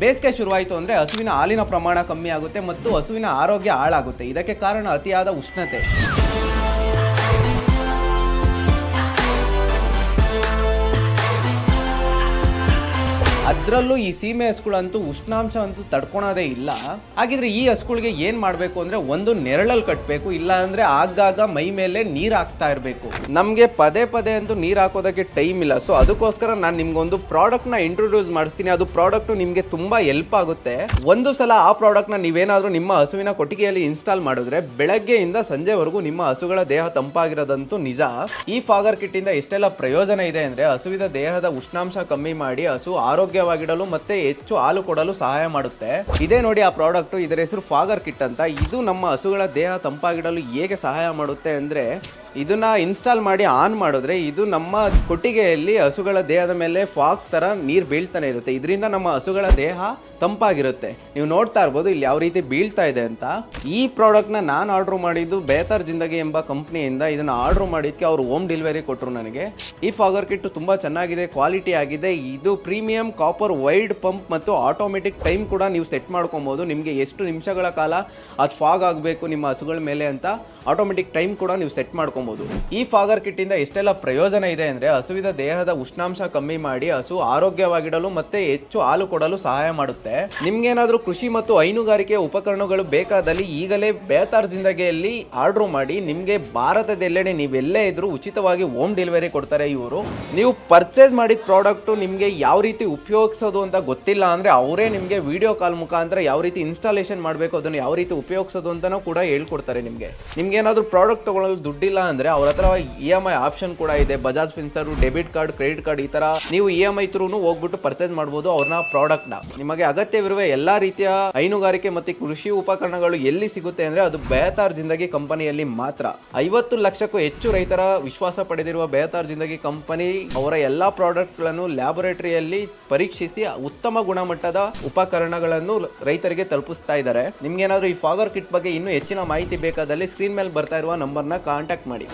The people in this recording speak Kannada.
ಬೇಸಿಗೆ ಶುರುವಾಯಿತು ಅಂದರೆ ಹಸುವಿನ ಹಾಲಿನ ಪ್ರಮಾಣ ಕಮ್ಮಿ ಆಗುತ್ತೆ ಮತ್ತು ಹಸುವಿನ ಆರೋಗ್ಯ ಹಾಳಾಗುತ್ತೆ. ಇದಕ್ಕೆ ಕಾರಣ ಅತಿಯಾದ ಉಷ್ಣತೆ. ಅದರಲ್ಲೂ ಈ ಸೀಮೆ ಹಸುಗಳಂತೂ ಉಷ್ಣಾಂಶ ಅಂತೂ ತಡ್ಕೊಳೋದೇ ಇಲ್ಲ. ಹಾಗಿದ್ರೆ ಈ ಹಸುಗಳಿಗೆ ಏನ್ ಮಾಡಬೇಕು ಅಂದ್ರೆ ಒಂದು ನೆರಳಲ್ಲಿ ಕಟ್ಟಬೇಕು ಇಲ್ಲ ಅಂದ್ರೆ ಆಗಾಗ ಮೈ ಮೇಲೆ ನೀರ್ ಹಾಕ್ತಾ ಇರಬೇಕು. ನಮಗೆ ಪದೇ ಪದೇ ಅಂತೂ ನೀರ್ ಹಾಕೋದಕ್ಕೆ ಟೈಮ್ ಇಲ್ಲ. ಸೊ ಅದಕ್ಕೋಸ್ಕರ ನಾನು ನಿಮ್ಗೊಂದು ಪ್ರಾಡಕ್ಟ್ನ ಇಂಟ್ರೊಡ್ಯೂಸ್ ಮಾಡಿಸ್ತೀನಿ. ಅದು ಪ್ರಾಡಕ್ಟ್ ನಿಮ್ಗೆ ತುಂಬಾ ಹೆಲ್ಪ್ ಆಗುತ್ತೆ. ಒಂದು ಸಲ ಆ ಪ್ರಾಡಕ್ಟ್ನ ನೀವೇನಾದ್ರೂ ನಿಮ್ಮ ಹಸುವಿನ ಕೊಟ್ಟಿಗೆಯಲ್ಲಿ ಇನ್ಸ್ಟಾಲ್ ಮಾಡಿದ್ರೆ ಬೆಳಗ್ಗೆಯಿಂದ ಸಂಜೆವರೆಗೂ ನಿಮ್ಮ ಹಸುಗಳ ದೇಹ ತಂಪಾಗಿರೋದಂತೂ ನಿಜ. ಈ ಫಾಗರ್ ಕಿಟ್ ಇಂದ ಎಷ್ಟೆಲ್ಲ ಪ್ರಯೋಜನ ಇದೆ ಅಂದ್ರೆ ಹಸುವಿನ ದೇಹದ ಉಷ್ಣಾಂಶ ಕಮ್ಮಿ ಮಾಡಿ ಹಸು ಆರೋಗ್ಯವಾಗಿಡಲು ಮತ್ತೆ ಹೆಚ್ಚು ಹಾಲು ಕೊಡಲು ಸಹಾಯ ಮಾಡುತ್ತೆ. ಇದೇ ನೋಡಿ ಆ ಪ್ರಾಡಕ್ಟ್ ಇದರ ಹೆಸರು ಫಾಗರ್ ಕಿಟ್ ಅಂತ. ಇದು ನಮ್ಮ ಹಸುಗಳ ದೇಹ ತಂಪಾಗಿಡಲು ಹೇಗೆ ಸಹಾಯ ಮಾಡುತ್ತೆ ಅಂದ್ರೆ ಇದನ್ನ ಇನ್ಸ್ಟಾಲ್ ಮಾಡಿ ಆನ್ ಮಾಡಿದ್ರೆ ಇದು ನಮ್ಮ ಕೊಟ್ಟಿಗೆಯಲ್ಲಿ ಹಸುಗಳ ದೇಹದ ಮೇಲೆ ಫಾಗ್ ತರ ನೀರು ಬೀಳ್ತಾನೆ ಇರುತ್ತೆ. ಇದರಿಂದ ನಮ್ಮ ಹಸುಗಳ ದೇಹ ತಂಪಾಗಿರುತ್ತೆ. ನೀವು ನೋಡ್ತಾ ಇರ್ಬೋದು ಇಲ್ಲಿ ಯಾವ ರೀತಿ ಬೀಳ್ತಾ ಇದೆ ಅಂತ. ಈ ಪ್ರಾಡಕ್ಟ್ನ ನಾನು ಆರ್ಡರ್ ಮಾಡಿದ್ದು ಬೇತಾರ್ ಜಿಂದಗಿ ಎಂಬ ಕಂಪ್ನಿಯಿಂದ ಇದನ್ನ ಆರ್ಡರ್ ಮಾಡಿದ್ದಕ್ಕೆ ಅವರು ಹೋಮ್ ಡೆಲಿವರಿ ಕೊಟ್ಟರು ನನಗೆ. ಈ ಫಾಗರ್ ಕಿಟ್ ತುಂಬಾ ಚೆನ್ನಾಗಿದೆ ಕ್ವಾಲಿಟಿ ಆಗಿದೆ. ಇದು ಪ್ರೀಮಿಯಂ ಕಾಪರ್ ವೈಡ್ ಪಂಪ್ ಮತ್ತು ಆಟೋಮೆಟಿಕ್ ಟೈಮ್ ಕೂಡ ನೀವು ಸೆಟ್ ಮಾಡ್ಕೊಬೋದು. ನಿಮಗೆ ಎಷ್ಟು ನಿಮಿಷಗಳ ಕಾಲ ಅದು ಫಾಗ್ ಆಗಬೇಕು ನಿಮ್ಮ ಹಸುಗಳ ಮೇಲೆ ಅಂತ ಆಟೋಮೆಟಿಕ್ ಟೈಮ್ ಕೂಡ ನೀವು ಸೆಟ್ ಮಾಡ್ಕೊಬೋದು. ಈ ಫಾಗರ್ ಕಿಟ್ಟಿಂದ ಎಷ್ಟೆಲ್ಲ ಪ್ರಯೋಜನ ಇದೆ ಅಂದರೆ ಹಸುವಿನ ದೇಹದ ಉಷ್ಣಾಂಶ ಕಮ್ಮಿ ಮಾಡಿ ಹಸು ಆರೋಗ್ಯವಾಗಿಡಲು ಮತ್ತೆ ಹೆಚ್ಚು ಹಾಲು ಕೊಡಲು ಸಹಾಯ ಮಾಡುತ್ತೆ. ನಿಮ್ಗೇನಾದ್ರೂ ಕೃಷಿ ಮತ್ತು ಹೈನುಗಾರಿಕೆ ಉಪಕರಣಗಳು ಬೇಕಾದಲ್ಲಿ ಈಗಲೇ ಬೇತಾರ್ ಜಿಂದಗಿಯಲ್ಲಿ ಆರ್ಡರ್ ಮಾಡಿ ನಿಮಗೆ ಭಾರತದೆಲ್ಲೆಡೆ ನೀವೆಲ್ಲೇ ಇದ್ರೂ ಉಚಿತವಾಗಿ ಹೋಮ್ ಡೆಲಿವರಿ ಕೊಡ್ತಾರೆ ಇವರು. ನೀವು ಪರ್ಚೇಸ್ ಮಾಡಿದ ಪ್ರಾಡಕ್ಟ್ ನಿಮಗೆ ಯಾವ ರೀತಿ ಉಪಯೋಗಿಸೋದು ಅಂತ ಗೊತ್ತಿಲ್ಲ ಅಂದರೆ ಅವರೇ ನಿಮಗೆ ವಿಡಿಯೋ ಕಾಲ್ ಮುಖಾಂತರ ಯಾವ ರೀತಿ ಇನ್ಸ್ಟಾಲೇಷನ್ ಮಾಡಬೇಕು, ಅದನ್ನು ಯಾವ ರೀತಿ ಉಪಯೋಗಿಸೋದು ಅಂತಲೂ ಕೂಡ ಹೇಳ್ಕೊಡ್ತಾರೆ ನಿಮಗೆ. ನಿಮ್ಗೆ ಏನಾದರೂ ಪ್ರಾಡಕ್ಟ್ ತಗೊಳ್ಳಲು ದುಡ್ಡಿಲ್ಲ ಅಂದರೆ ಅವ್ರ ಹತ್ರ ಇ ಎಂ ಐ ಆಪ್ಷನ್ ಕೂಡ ಇದೆ Bajaj Finserv debit card credit card ಈ ಥರ ನೀವು ಇ ಎಂ ಐ ತ್ರೂ ಹೋಗ್ಬಿಟ್ಟು ಪರ್ಚೇಸ್ ಮಾಡ್ಬೋದು ಅವ್ರನ್ನ ಪ್ರಾಡಕ್ಟ್ನ. ನಿಮಗೆ ಅಗತ್ಯವಿರುವ ಎಲ್ಲ ರೀತಿಯ ಹೈನುಗಾರಿಕೆ ಮತ್ತು ಕೃಷಿ ಉಪಕರಣಗಳು ಎಲ್ಲಿ ಸಿಗುತ್ತೆ ಅಂದರೆ ಅದು ಬೇತಾರ್ ಜಿಂದಗಿ ಕಂಪನಿಯಲ್ಲಿ ಮಾತ್ರ. ಐವತ್ತು ಲಕ್ಷಕ್ಕೂ ಹೆಚ್ಚು ರೈತರ ವಿಶ್ವಾಸ ಪಡೆದಿರುವ ಬೇತಾರ್ ಜಿಂದಗಿ ಕಂಪನಿ ಅವರ ಎಲ್ಲ ಪ್ರಾಡಕ್ಟ್ಗಳನ್ನು ಲ್ಯಾಬೊರೇಟರಿಯಲ್ಲಿ ಲ್ಯಾಬೊರೇಟರಿಯಲ್ಲಿ ಪರೀಕ್ಷಿಸಿ ಉತ್ತಮ ಗುಣಮಟ್ಟದ ಉಪಕರಣಗಳನ್ನು ರೈತರಿಗೆ ತಲುಪಿಸ್ತಾ ಇದ್ದಾರೆ. ನಿಮ್ಗೆ ಏನಾದರೂ ಈ ಫಾಗರ್ ಕಿಟ್ ಬಗ್ಗೆ ಇನ್ನೂ ಹೆಚ್ಚಿನ ಮಾಹಿತಿ ಬೇಕಾದಲ್ಲಿ ಸ್ಕ್ರೀನ್ ಮೇಲೆ ಬರ್ತಾ ಇರುವ ನಂಬರ್ನ ಕಾಂಟ್ಯಾಕ್ಟ್ ಮಾಡಿ.